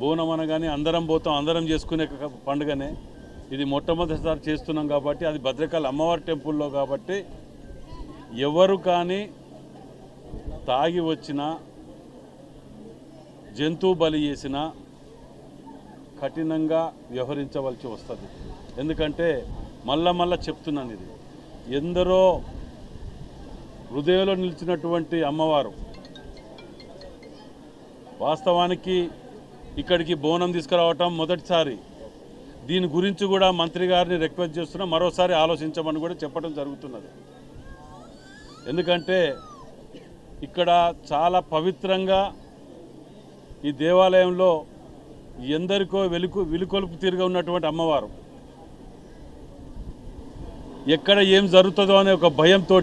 బోనం అనగానే అందరం పోతాం అందరం చేసుకునే పండుగనే. ఇది మొట్టమొదటిసారి చేస్తున్నాం కాబట్టి అది భద్రకాళి అమ్మవారి టెంపుల్లో కాబట్టి ఎవరు కానీ తాగి వచ్చిన జంతువు బలి చేసిన కఠినంగా వ్యవహరించవలసి వస్తుంది. ఎందుకంటే మళ్ళా మళ్ళా చెప్తున్నాను ఇది. ఎందరో హృదయంలో నిలిచినటువంటి అమ్మవారు వాస్తవానికి ఇక్కడికి బోనం తీసుకురావటం మొదటిసారి. దీని గురించి కూడా మంత్రి గారిని రిక్వెస్ట్ చేస్తున్నా మరోసారి ఆలోచించమని కూడా చెప్పడం జరుగుతున్నది. ఎందుకంటే ఇక్కడ చాలా పవిత్రంగా ఈ దేవాలయంలో ఎందరికో వెలుకు విలుకొలుపు తీరుగా ఉన్నటువంటి అమ్మవారు. ఎక్కడ ఏం జరుగుతుందో అనే ఒక భయంతో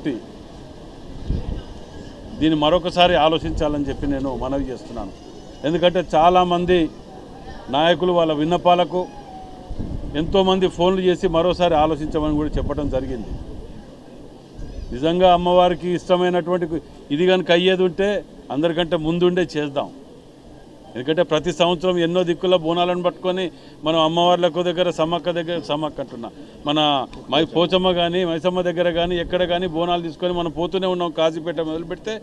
దీన్ని మరొకసారి ఆలోచించాలని చెప్పి నేను మనవి చేస్తున్నాను. ఎందుకంటే చాలామంది నాయకులు వాళ్ళ విన్నపాలకు ఎంతోమంది ఫోన్లు చేసి మరోసారి ఆలోచించమని కూడా చెప్పడం జరిగింది. నిజంగా అమ్మవారికి ఇష్టమైనటువంటి ఇది కనుక అయ్యేది ఉంటే అందరికంటే ముందుండే చేద్దాం. ఎందుకంటే ప్రతి సంవత్సరం ఎన్నో దిక్కుల బోనాలను పట్టుకొని మనం అమ్మవార్లకు దగ్గర సమ్మక్క దగ్గర సమ్మక్క అంటున్నా. మన మై పోచమ్మ కానీ మైసమ్మ దగ్గర కానీ ఎక్కడ కానీ బోనాలు తీసుకొని మనం పోతూనే ఉన్నాం. కాజీపేట మొదలు పెడితే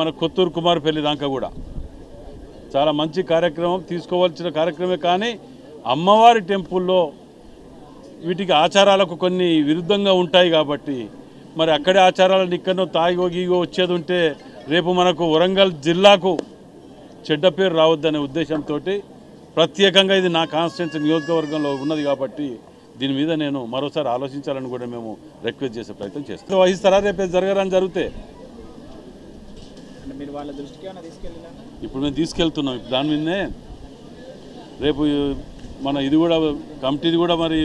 మన కొత్తూరు కుమార్ పెళ్ళి దాకా కూడా. చాలా మంచి కార్యక్రమం తీసుకోవాల్సిన కార్యక్రమే కానీ అమ్మవారి టెంపుల్లో వీటికి ఆచారాలకు కొన్ని విరుద్ధంగా ఉంటాయి కాబట్టి మరి అక్కడే ఆచారాలను ఇక్కడో తాగిగో గీగో వచ్చేది ఉంటే రేపు మనకు వరంగల్ జిల్లాకు చెడ్డ పేరు రావద్దనే ఉద్దేశంతో ప్రత్యేకంగా ఇది నా కాన్స్టిట్యున్సీ నియోజకవర్గంలో ఉన్నది కాబట్టి దీని మీద నేను మరోసారి ఆలోచించాలని కూడా మేము రిక్వెస్ట్ చేసే ప్రయత్నం చేస్తాం. వహిస్తారా? రేపు జరగరని జరిగితే? ఇప్పుడు మేము తీసుకెళ్తున్నాం. ఇప్పుడు దాని మీదనే రేపు మన ఇది కూడా కమిటీది కూడా మరి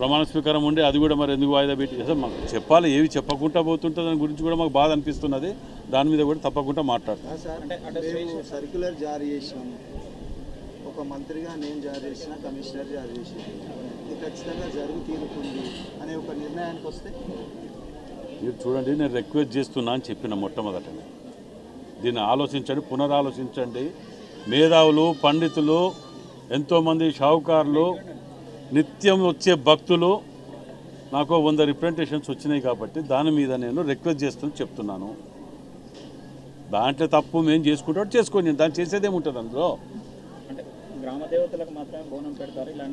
ప్రమాణ స్వీకారం ఉండే అది కూడా మరి ఎందుకు వాయిదా పెట్టి అసలు మాకు చెప్పాలి ఏవి చెప్పకుండా పోతుంటే దాని గురించి కూడా మాకు బాధ అనిపిస్తున్నది. దాని మీద కూడా తప్పకుండా మాట్లాడతాం. సార్ అంటే- అంటే మేము సర్క్యులర్ జారీ చేసినాం. ఒక మంత్రిగా నేను జారీ చేసిన కమిషనర్ జారీ చేసింది. ఇది ఖచ్చితంగా జరుగు తీరుతుంది అనే ఒక నిర్ణయానికి వస్తే? మీరు చూడండి నేను రిక్వెస్ట్ చేస్తున్నా అని చెప్పిన మొట్టమొదటనే. దీన్ని ఆలోచించండి పునరాలోచించండి. మేధావులు పండితులు ఎంతోమంది షావుకారులు నిత్యం వచ్చే భక్తులు నాకు వంద రిప్రజెంటేషన్స్ వచ్చినాయి కాబట్టి దాని మీద నేను రిక్వెస్ట్ చేస్తూ చెప్తున్నాను. దాంట్లో తప్పు మేము చేసుకుంటాం చేసుకోండి దాన్ని చేసేదేముంటుంది అందులో?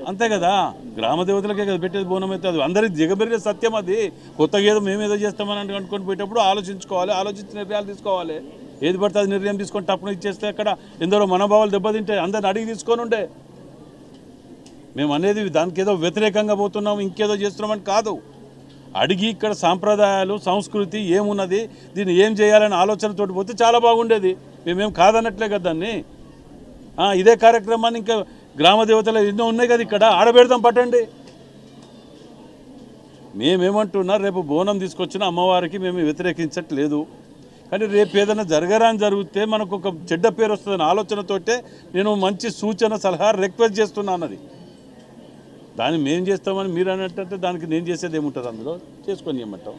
అంతే కదా? గ్రామ దేవతలకే కదా పెట్టేది బోనం అయితే అది. అందరికి దిగబెరిగే సత్యం అది. కొత్తగా ఏదో మేము ఏదో చేస్తామని అనుకొని పోయేటప్పుడు ఆలోచించుకోవాలి ఆలోచించి నిర్ణయాలు తీసుకోవాలి. ఏది పడితే అది నిర్ణయం తీసుకొని తప్పున ఇచ్చేస్తే అక్కడ ఎందరో మనోభావాలు దెబ్బతింటే అందరిని అడిగి తీసుకొని ఉండే. మేము అనేది దానికి ఏదో వ్యతిరేకంగా పోతున్నాం ఇంకేదో చేస్తున్నామని కాదు. అడిగి ఇక్కడ సాంప్రదాయాలు సంస్కృతి ఏమున్నది దీన్ని ఏం చేయాలని ఆలోచనతోటి పోతే చాలా బాగుండేది. మేమేం కాదన్నట్లే కదా దాన్ని. ఇదే కార్యక్రమాన్ని ఇంకా గ్రామ దేవతలు ఎన్నో ఉన్నాయి కదా ఇక్కడ ఆడబెడదాం పట్టండి. మేమేమంటున్నా రేపు బోనం తీసుకొచ్చిన అమ్మవారికి మేము వ్యతిరేకించట్లేదు. కానీ రేపు ఏదైనా జరగరాని జరిగితే మనకు ఒక చెడ్డ పేరు వస్తుందని ఆలోచనతోటే నేను మంచి సూచన సలహా రిక్వెస్ట్ చేస్తున్నాను అది దాన్ని మేము చేస్తామని మీరు అన్నట్టు దానికి నేను చేసేది ఏముంటుంది అందులో? చేసుకొని ఇవ్వమంటాం